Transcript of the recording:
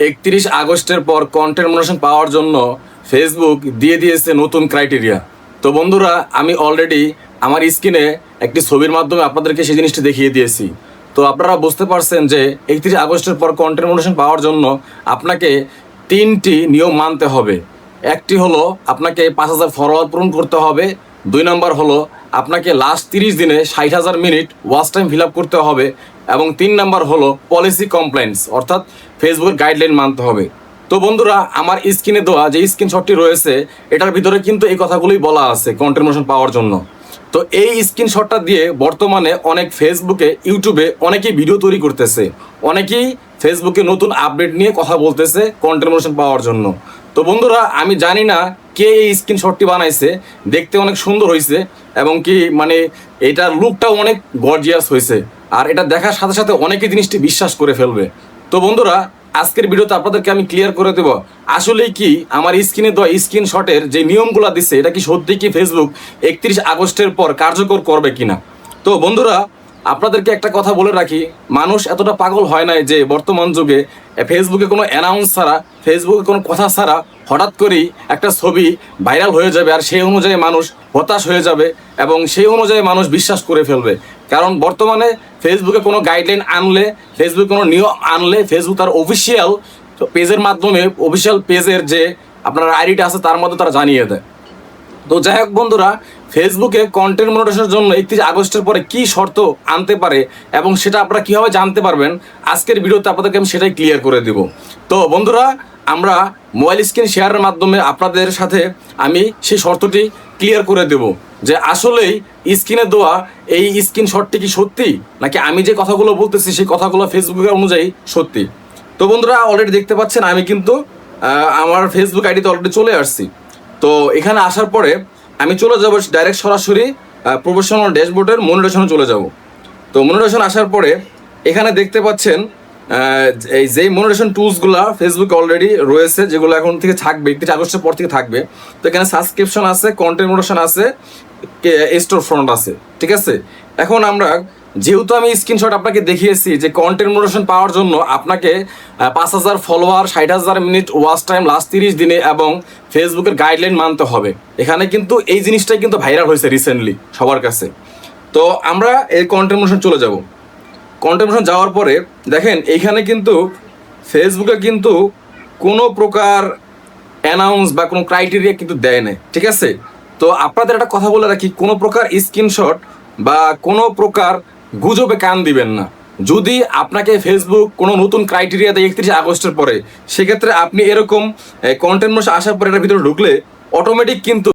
একত্রিশ আগস্টের পর কন্টেন্ট মনিটেশন পাওয়ার জন্য ফেসবুক দিয়ে দিয়েছে নতুন ক্রাইটেরিয়া তো বন্ধুরা, আমি অলরেডি আমার স্ক্রিনে একটি ছবির মাধ্যমে আপনাদেরকে সেই জিনিসটি দেখিয়ে দিয়েছি। তো আপনারা বুঝতে পারছেন যে একত্রিশ আগস্টের পর কন্টেন্ট মনিটেশন পাওয়ার জন্য আপনাকে তিনটি নিয়ম মানতে হবে। একটি হলো আপনাকে পাঁচ হাজার ফলোয়ার পূরণ করতে হবে। দুই নম্বর হলো আপনাকে লাস্ট তিরিশ দিনে ষাট হাজার minute watch time fill up করতে হবে। এবং তিন নাম্বার হলো পলিসি কমপ্লেন্টস অর্থাৎ ফেসবুকের গাইডলাইন মানতে হবে। তো বন্ধুরা, আমার স্ক্রিনে দেওয়া যে স্ক্রিনশটটি রয়েছে, এটার ভিতরে কিন্তু এই কথাগুলোই বলা আছে কন্টেন্ট পাওয়ার জন্য। তো এই স্ক্রিনশটটা দিয়ে বর্তমানে অনেক ফেসবুকে ইউটিউবে অনেকেই ভিডিও তৈরি করতেছে। অনেকেই ফেসবুকে নতুন আপডেট নিয়ে কথা বলতেছে কন্টেন্ট পাওয়ার জন্য। তো বন্ধুরা, আমি জানি না কে এই স্ক্রিনশটটি বানাইছে, দেখতে অনেক সুন্দর হয়েছে এবং কি মানে এটার লুকটাও অনেক গর্জিয়াস হয়েছে আর এটা দেখার সাথে সাথে অনেকে জিনিসটি বিশ্বাস করে ফেলবে। তো বন্ধুরা, আজকের ভিডিওতে আপনাদেরকে আমি ক্লিয়ার করে দেব, আসলেই কি আমার স্ক্রিনে দেওয়া স্ক্রিনশটের যে নিয়মগুলো দিচ্ছে এটা কি সত্যি কি ফেসবুক একত্রিশ আগস্টের পর কার্যকর করবে কিনা? তো বন্ধুরা, আপনাদেরকে একটা কথা বলে রাখি, মানুষ এতটা পাগল হয় নাই যে বর্তমান যুগে ফেসবুকে কোনো অ্যানাউন্স ছাড়া ফেসবুকে কোনো কথা ছাড়া হঠাৎ করেই একটা ছবি ভাইরাল হয়ে যাবে, আর সেই অনুযায়ী মানুষ হতাশ হয়ে যাবে এবং সেই অনুযায়ী মানুষ বিশ্বাস করে ফেলবে। কারণ বর্তমানে ফেসবুকে কোনো গাইডলাইন আনলে ফেসবুকে কোনো নিয়ম আনলে ফেসবুক তার অফিসিয়াল পেজের মাধ্যমে অফিসিয়াল পেজের যে আপনার আইডিটা আছে তার মধ্যে তারা জানিয়ে দেয়। তো যাই হোক বন্ধুরা ফেসবুকে কন্টেন্ট মনিটেশনের জন্য একত্রিশ আগস্টের পরে কি শর্ত আনতে পারে এবং সেটা আপনারা কীভাবে জানতে পারবেন, আজকের ভিডিওতে আপনাদেরকে আমি সেটাই ক্লিয়ার করে দেব। তো বন্ধুরা, আমরা মোবাইল স্ক্রিন শেয়ারের মাধ্যমে আপনাদের সাথে আমি সেই শর্তটি ক্লিয়ার করে দেব যে আসলেই স্ক্রিনে দেওয়া এই স্ক্রিনশটটি কি সত্যি? নাকি আমি যে কথাগুলো বলতেছি সেই কথাগুলো ফেসবুকের অনুযায়ী সত্যি? তো বন্ধুরা অলরেডি দেখতে পাচ্ছেন, আমি কিন্তু আমার ফেসবুক আইডিতে অলরেডি চলে আসছি। তো এখানে আসার পরে আমি চলে যাব ডাইরেক্ট সরাসরি প্রফেশনাল ড্যাশবোর্ডের মনিটেশনে চলে যাব। তো মনিটেশন আসার পরে এখানে দেখতে পাচ্ছেন এই যেই মনিটেশন টুলসগুলো ফেসবুকে অলরেডি রয়েছে, যেগুলো এখন থেকে থাকবে, একত্রিশ আগস্টের পর থেকে থাকবে, তো এখানে সাবস্ক্রিপশন আছে কন্টেন্ট মনিটেশন আছে স্টোর ফ্রন্ট আছে, ঠিক আছে? এখন আমরা, যেহেতু আমি স্ক্রিনশট আপনাকে দেখিয়েছি যে কন্টেন্ট মোডেশন পাওয়ার জন্য আপনাকে পাঁচ হাজার ফলোয়ার ষাট হাজার মিনিট ওয়াচ টাইম লাস্ট তিরিশ দিনে এবং ফেসবুকের গাইডলাইন মানতে হবে। এখানে কিন্তু এই জিনিসটাই কিন্তু ভাইরাল হয়েছে রিসেন্টলি সবার কাছে। তো আমরা এই কন্টেন্ট মোশন চলে যাব। কন্টেন্ট যাওয়ার পরে, দেখেন, এইখানে কিন্তু ফেসবুকে কিন্তু কোনো প্রকার অ্যানাউন্স বা কোনো ক্রাইটেরিয়া কিন্তু দেয় না ঠিক আছে? তো আপনাদের একটা কথা বলে রাখি, কোনো প্রকার স্ক্রিনশট বা কোনো প্রকার গুজবে কান দিবেন না। যদি আপনাকে ফেসবুক কোনো নতুন ক্রাইটেরিয়া দেয় একত্রিশে আগস্টের পরে, সেক্ষেত্রে আপনি এরকম কন্টেন্ট মোশন আসার পরে এটার ভিতরে ঢুকলে অটোমেটিক কিন্তু